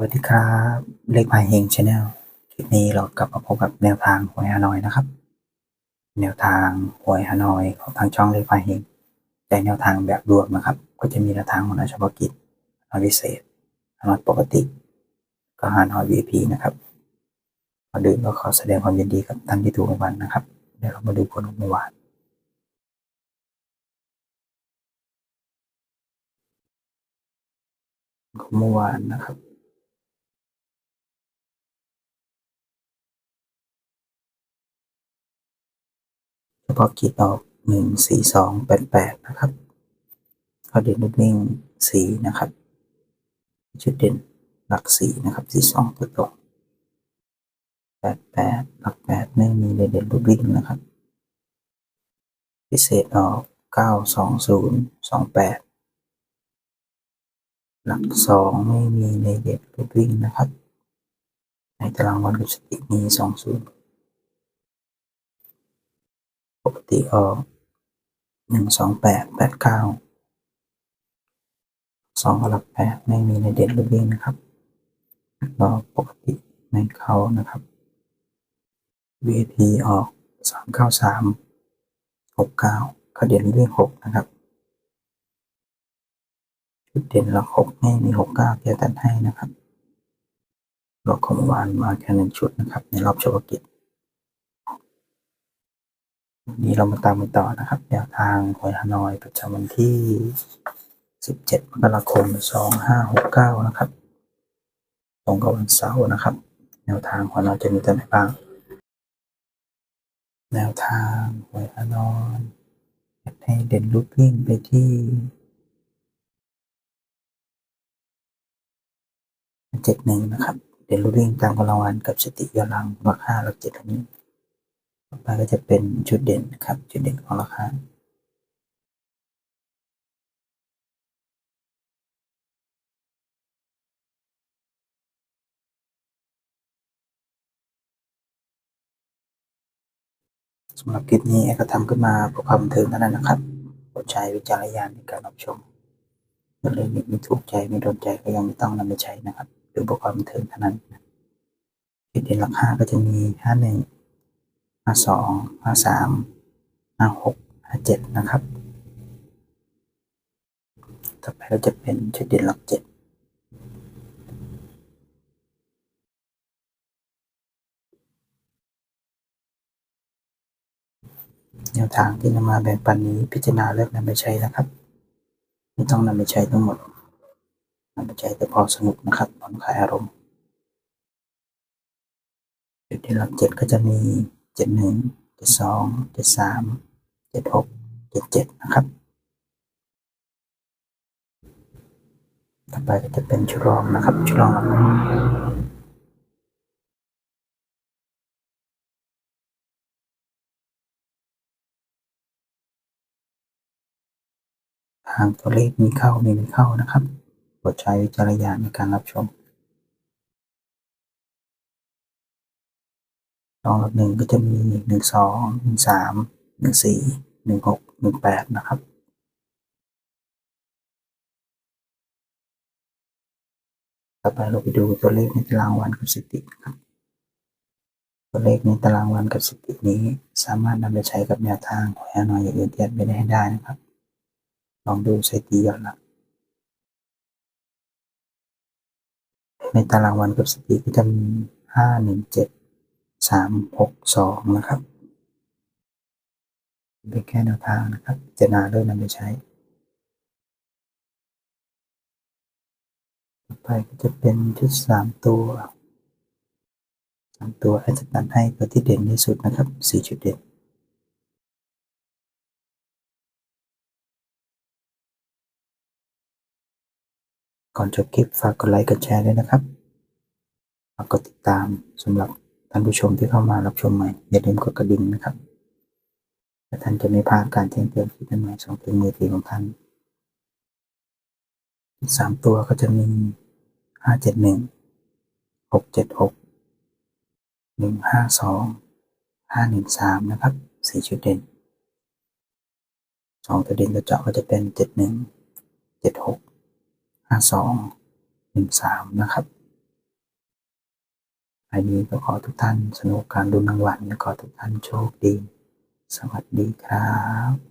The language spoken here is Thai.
สวัสดีครับเลขพายเฮงชาแนลคลิปนี้เรากลับมาพบกับแนวทางหวยฮานอยนะครับ แนวทางหวยฮานอยของทางช่องเลขพายเฮงแต่แนวทางแบบรวมนะครับ ก็จะมีแนวทางของนายเฉพาะกิจฮานอยพิเศษฮานอยปกติ ก็ฮานอย VIP นะครับมาดูก็ขอแสดงความยินดีกับท่านที่ถูกรางวัลนะครับเดี๋ยวเรามาดูผลของเมื่อวานของเมื่อวานนะครับ ฉพาะกิจออกหนึ่งสี่สองแปดแปดนะครับเขาเด่นลูกนิ่งสีนะครับชุดเด่นหลักสีนะครับสีสองตัวตรงแปดแปดหลักแปดไม่มีเด่นลูกวิ่งนะครับ พิเศษออกเก้าสองศูนย์สองแปดหลักสองไม่มีในเด่นลูกวิ่งนะครับ ในตารางวันกับสติมีสองศูนย์ ปกติออกหนึ่งสองแปดแปดเก้าสองกับหลักแปดไม่มีในเด่นหรือวิ่งนะครับก็ปกติไม่เขานะครับ VIP ออกสามเก้าสามหกเก้าเขาเด่นวิ่งหกนะครับชุดเด่นหลักหกไม่มีหกเก้าแก้ตัดให้นะครับรอบของเมื่อวานมาแค่หนึ่งชุดนะครับ ในรอบเฉพาะกิจ วันนี้เรามาตามกันต่อนะครับแนวทางหวยฮานอยประจำวันที่ 17 มกราคม 2569 นะครับตรงกับวันเสาร์นะครับ แนวทางของเราจะมีตัวไหนบ้าง แนวทางหวยฮานอยให้เด่นลูกวิ่งไปที่71นะครับ เด่นลูกวิ่งตามกำลังวันกับสติยอลังหลัก5หลัก7ตรงนี้ ต่อไปก็จะเป็นจุดเด่นครับ จุดเด่นของราคาสำหรับคลิปนี้ก็ทำขึ้นมาเพื่อความบันเทิงเท่านั้นนะครับโปรดใช้วิจารณญาณในการรับชมถ้าเลยไม่ถูกใจไม่โดนใจก็ยังไม่ต้องนำไปใช้นะครับดูเพื่อความบันเทิงเท่านั้นจุดเด่นราคาก็จะมีห้าหนึ่ง ห้าสองห้าสามห้าหกห้าเจ็ดนะครับ ต่อไปก็จะเป็นจุดเด่นหลักเจ็ดแนวทางที่นำมาแบ่งปันนี้พิจารณาเลือกนำไปใช้นะครับ ไม่ต้องนำไปใช้ทั้งหมดนำไปใช้แต่พอสนุกนะครับผ่อนคลายอารมณ์จุดเด่หลักเจ็ดก็จะมี เจ็ดหนึ่งเจ็ดสองเจ็ดสามเจ็ดหกเจ็ดเจ็ดนะครับ ต่อไปก็จะเป็นชุดรองนะครับชุดรองหลักหน่วยทางตัวเลขมีเข้ามีไม่เข้านะครับโปรดใช้วิจารณญาณในการรับชม องหลักหนึ่งก็จะมีหนึ่งสองหนึ่งสามหนึ่งสี่หนึ่งหกหนึ่งแปดนะครับต่อไปเราไปดูตัวเลขในตารางวันกับสถิตินะครับ ตัวเลขในตารางวันกับสถิตินี้ สามารถนำไปใช้กับแนวทางหวยฮานอยอย่างอื่นเทียบไม่ได้ได้นะครับ ลองดูสถิติย้อนหลังในตารางวันกับสถิติก็จะมีห้าหนึ่งเจ็ด สามหกสองนะครับเป็นแค่แนวทางนะครับเจารณาเริ่มนำไปใช้ ต่อไปก็จะเป็นชุดสามตัวสามตัวอาจจะตัดให้ตัวที่เด่นที่สุดนะครับสี่จุดเด่นก่อนจบคลิปฝากกดไลค์กดแชร์ด้วยนะครับฝากกดติดตามสำหรับ ท่านผู้ชมที่เข้ามารับชมใหม่ อย่าลืมกดกระดิ่งนะครับและท่านจะไม่พลาดการแจ้งเตือนคลิปใหม่ๆส่งถึงมือถือของท่านสามตัวก็จะมีห้าเจ็ดหนึ่งหกเจ็ดหกหนึ่งห้าสองห้าหนึ่งสามนะครับสี่ชุดเด่นสองตัวเด่นตัวเจาะก็จะเป็นเจ็ดหนึ่งเจ็ดหกห้าสองหนึ่งสามนะครับ อันนี้ก็ขอทุกท่านสนุกการดูรางวัลและขอทุกท่านโชคดี สวัสดีครับ